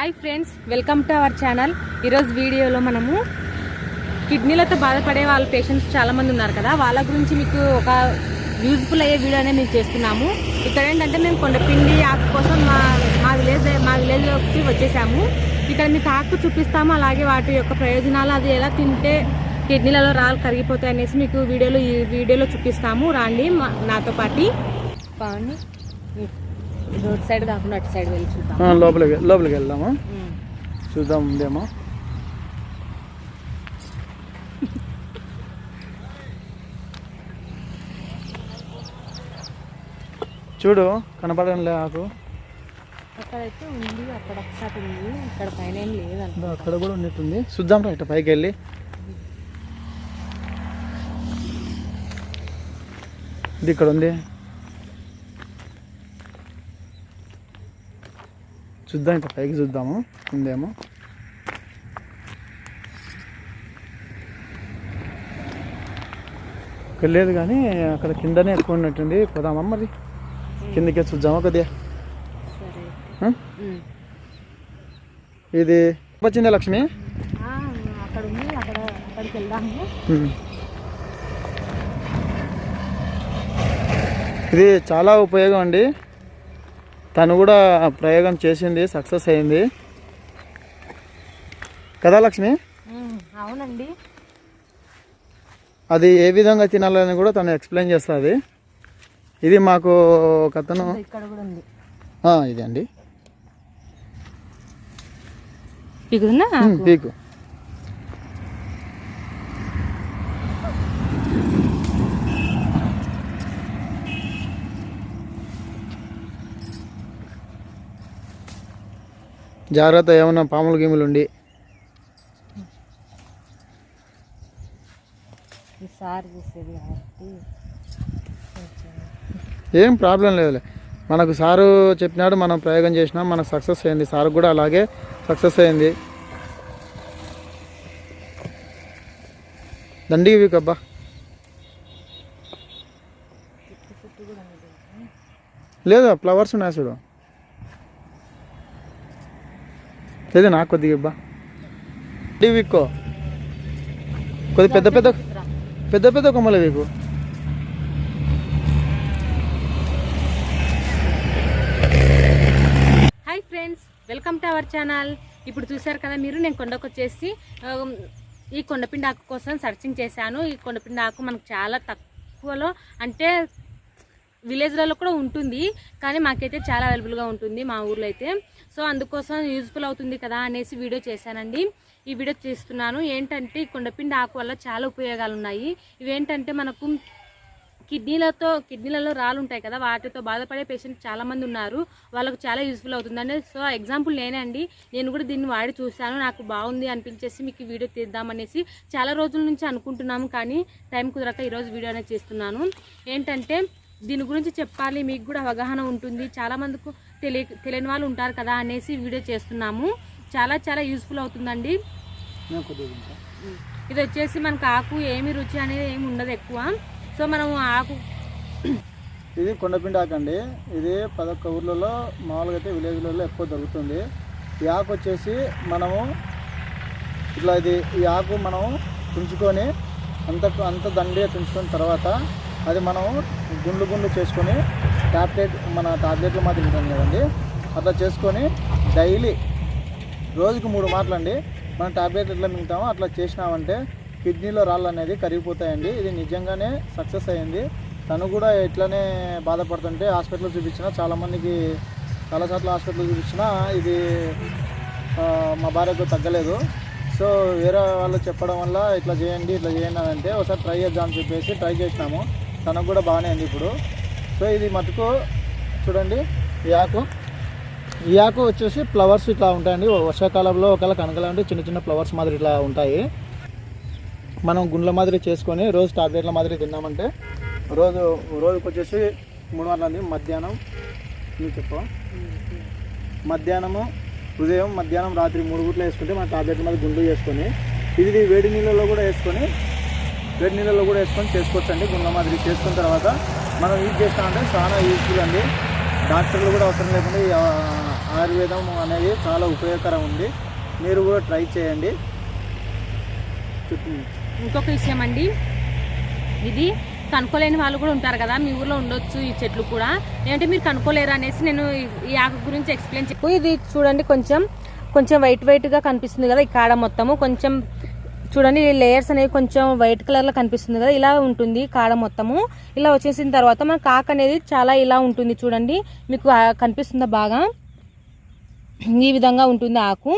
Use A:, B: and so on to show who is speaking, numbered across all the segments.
A: Hi friends welcome to our channel. ఈరోజు వీడియోలో మనము కిడ్నీలతో బాధపడే వాళ్ళ పేషెంట్స్ చాలామంది ఉన్నారు కదా. వాళ్ళ గురించి మీకు ఒక యూజ్ఫుల్ అయ్యే వీడియో అనేది మేము చేస్తున్నాము. ఇక్కడ ఏంటంటే మేము కొండపిండి ఆకు కోసం మా మా విలేజ్ మా విలేజ్లోకి వచ్చేసాము. ఇక్కడ మీకు ఆకు చూపిస్తాము అలాగే వాటి యొక్క ప్రయోజనాలు అది ఎలా తింటే కిడ్నీలలో రాళ్ళు కరిగిపోతాయి అనేసి మీకు వీడియోలో ఈ వీడియోలో చూపిస్తాము. రాండి మా- నాతో పాటు. బాగుంది రోడ్ సైడ్ కాకుండా అటు సైడ్ వెళ్ళి చూద్దాం.
B: ఆ, లోపలికి లోపలికి వెళ్దాము?
A: ఉమ్.
B: చూద్దాం ఉందేమో. చూడు కనపడడం లే ఆకు.
A: అక్కడైతే ఉంది అక్కడ ఒకసారి ఉంది. ఇక్కడ పైన ఏం లేదంట.
B: అక్కడ కూడా ఉన్నట్టుంది. చూద్దాం రా ఇట్ట పైకి వెళ్ళి. ఇది ఇక్కడ ఉంది. చూద్దాం ఇట్లా పైకి చూద్దాము ఉందేమో. లేదు కానీ అక్కడ కిందనే ఎక్కువ ఉన్నట్టుంది. పోదామా మరి? కిందకే చూద్దామా కొద్దిగా? ఇది వచ్చిందా లక్ష్మి. ఇది చాలా ఉపయోగం అండి. తను కూడా ప్రయోగం చేసింది సక్సెస్ అయింది. కదా లక్ష్మి?
A: అవునండి.
B: అది ఏ విధంగా తినాలని కూడా తను ఎక్స్ప్లెయిన్ చేస్తుంది. ఇది మాకు ఒక అతను ఇది అండి పీకు. జాగ్రత్త ఏమన్నా పాములు గీములు ఉండి. ఏం ప్రాబ్లం లేదులే. మనకు సారు చెప్పినాడు మనం ప్రయోగం చేసినాం మనకు సక్సెస్ అయింది. సార్ కూడా అలాగే సక్సెస్ అయింది. దండికి వీకబ్బా లేదు ఫ్లవర్స్ ఉన్నాయి చూడు. లేదు నాకు కొద్దిగా ఇబ్బా వీక్కో కొద్ది పెద్ద పెద్ద పెద్ద పెద్ద కొమ్మలు week
A: hi friends welcome to our channel ఇప్పుడు చూశారు కదా మీరు నేను కొండకు వచ్చేసి ఈ కొండపిండి ఆకు కోసం సర్చింగ్ చేశాను. ఈ కొండపిండి ఆకు మనకు చాలా తక్కువలో అంటే విలేజ్లలో కూడా ఉంటుంది కానీ మాకైతే చాలా అవైలబుల్గా ఉంటుంది మా ఊర్లో అయితే. సో అందుకోసం యూజ్ఫుల్ అవుతుంది కదా అనేసి వీడియో చేశానండి. ఈ వీడియో చేస్తున్నాను. ఏంటంటే కొండపిండి ఆకు వల్ల చాలా ఉపయోగాలు ఉన్నాయి. ఇవేంటంటే మనకు కిడ్నీలతో కిడ్నీలలో రాళ్ళు ఉంటాయి కదా వాటితో బాధపడే పేషెంట్ చాలామంది ఉన్నారు. వాళ్ళకు చాలా యూస్ఫుల్ అవుతుందండి. సో ఎగ్జాంపుల్ నేనే అండి. నేను కూడా దీన్ని వాడి చూశాను. నాకు బాగుంది అనిపించేసి మీకు వీడియో తీద్దామనేసి చాలా రోజుల నుంచి అనుకుంటున్నాము కానీ టైం కుదరక ఈరోజు వీడియో అనేది చేస్తున్నాను. ఏంటంటే దీని గురించి చెప్పాలి మీకు కూడా అవగాహన ఉంటుంది. చాలా మందికి తెలియ తెలియని వాళ్ళు ఉంటారు కదా అనేసి వీడియో చేస్తున్నాము. చాలా చాలా యూస్ఫుల్ అవుతుందండి. ఇది వచ్చేసి మనకు ఆకు ఏమి రుచి అనేది ఏమి ఉండదు ఎక్కువ. సో మనం ఆకు
B: ఇది కొండపిండి ఆకు అండి. ఇది పదొక్క ఊర్లలో మామూలుగా అయితే విలేజ్లలో ఎక్కువ దొరుకుతుంది. ఈ ఆకు వచ్చేసి మనము ఇట్లా ఇది ఈ ఆకు మనం తుంచుకొని అంత అంత దండిగా తుంచుకున్న తర్వాత అది మనం గుండు గుండు చేసుకొని టాబ్లెట్ మన టాబ్లెట్లు మాత్రం తింటాం కదండి అట్లా చేసుకొని డైలీ రోజుకి మూడు మాటలు అండి. మనం టాబ్లెట్ ఎట్లా మింగుతామో అట్లా చేసినామంటే కిడ్నీలో రాళ్ళు అనేది కరిగిపోతాయండి. ఇది నిజంగానే సక్సెస్ అయ్యింది. తను కూడా ఇట్లానే బాధపడుతుంటే హాస్పిటల్ చూపించిన చాలామందికి చాలాసార్లు హాస్పిటల్ చూపించినా ఇది మా భార్యకు తగ్గలేదు. సో వేరే వాళ్ళు చెప్పడం వల్ల ఇట్లా చేయండి ఇట్లా చేయండి అని అంటే ఒకసారి ట్రై చేద్దామని చెప్పేసి ట్రై చేసినాము. తనకు కూడా బాగానే ఉంది ఇప్పుడు. సో ఇది మటుకు చూడండి ఈ ఆకు. ఈ ఆకు వచ్చేసి ఫ్లవర్స్ ఇట్లా ఉంటాయండి. వర్షాకాలంలో ఒకవేళ కనకలంటే చిన్న చిన్న ఫ్లవర్స్ మాదిరి ఇట్లా ఉంటాయి. మనం గుండ్ల మాదిరి చేసుకొని రోజు టాబ్లెట్ల మాదిరి తిన్నామంటే రోజు రోజుకి వచ్చేసి మూడు వందల మధ్యాహ్నం. నువ్వు చెప్పు. మధ్యాహ్నము ఉదయం మధ్యాహ్నం రాత్రి మూడు గుట్లు వేసుకుంటే మన టాబ్లెట్ల మీద గుండు చేసుకొని ఇది వేడి నీళ్ళలో కూడా వేసుకొని వేడి నీళ్ళలో కూడా వేసుకొని చేసుకోవచ్చు అండి గుండ్ల మాదిరి చేసుకున్న తర్వాత మనం యూజ్ చేస్తామంటే చాలా యూజ్ఫుల్ అండి. డాక్టర్లు కూడా అవసరం లేకుండా ఆయుర్వేదం అనేది చాలా ఉపయోగకరం ఉంది. మీరు కూడా ట్రై చేయండి.
A: ఇంకొక విషయం అండి. ఇది కనుక్కోలేని వాళ్ళు కూడా ఉంటారు కదా మీ ఊర్లో ఉండొచ్చు ఈ చెట్లు కూడా. ఏంటంటే మీరు కనుక్కోలేరు అనేసి నేను ఈ- ఈ ఆకు గురించి ఎక్స్ప్లెయిన్ చెప్పు ఇది చూడండి కొంచెం కొంచెం వైట్ వైట్గా కనిపిస్తుంది కదా ఈ కాడ మొత్తము. కొంచెం చూడండి లేయర్స్ అనేవి కొంచెం వైట్ కలర్లో కనిపిస్తుంది కదా ఇలా ఉంటుంది కాడ మొత్తము. ఇలా వచ్చేసిన తర్వాత మన కాక్ అనేది చాలా ఇలా ఉంటుంది చూడండి. మీకు కనిపిస్తుందా బాగా? ఈ విధంగా ఉంటుంది ఆకు.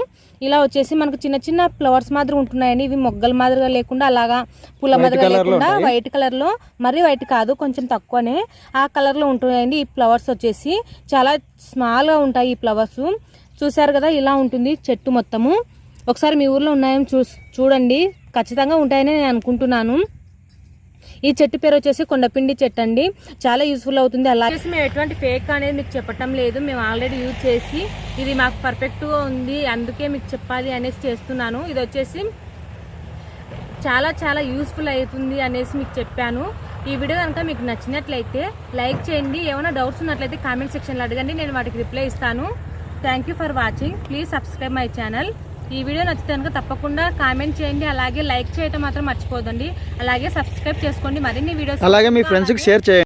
A: ఇలా వచ్చేసి మనకు చిన్న చిన్న ఫ్లవర్స్ మాదిరి ఉంటున్నాయండి. ఇవి మొగ్గల మాదిరిగా లేకుండా అలాగా పూల మాదిరిగా లేకుండా. వైట్ కలర్లో మరీ వైట్ కాదు కొంచెం తక్కువనే. ఆ కలర్లో ఉంటున్నాయండి ఈ ఫ్లవర్స్ వచ్చేసి. చాలా స్మాల్గా ఉంటాయి ఈ ఫ్లవర్స్ చూసారు కదా ఇలా ఉంటుంది చెట్టు మొత్తము. ఒకసారి మీ ఊర్లో ఉన్నాయని చూ చూడండి. ఖచ్చితంగా ఉంటాయని నేను అనుకుంటున్నాను. ఈ చెట్టు పేరు వచ్చేసి కొండపిండి చెట్టు అండి. చాలా యూస్ఫుల్ అవుతుంది. అలాగే మేము ఎటువంటి ఫేక్ అనేది మీకు చెప్పటం లేదు. మేము ఆల్రెడీ యూజ్ చేసి ఇది మాకు పర్ఫెక్ట్గా ఉంది. అందుకే మీకు చెప్పాలి అనేసి చేస్తున్నాను. ఇది వచ్చేసి చాలా చాలా యూస్ఫుల్ అవుతుంది అనేసి మీకు చెప్పాను. ఈ వీడియో కనుక మీకు నచ్చినట్లయితే లైక్ చేయండి. ఏమైనా డౌట్స్ ఉన్నట్లయితే కామెంట్ సెక్షన్లో అడగండి. నేను వాటికి రిప్లై ఇస్తాను. Thank you for watching please subscribe my channel ఈ వీడియో నచ్చితే కనుక తప్పకుండా కామెంట్ చేయండి అలాగే లైక్ చేయటం మాత్రం మర్చిపోదండి. అలాగే సబ్స్క్రైబ్ చేసుకోండి. మరిన్ని వీడియోస్
B: అలాగే మీ ఫ్రెండ్స్కి షేర్ చేయండి.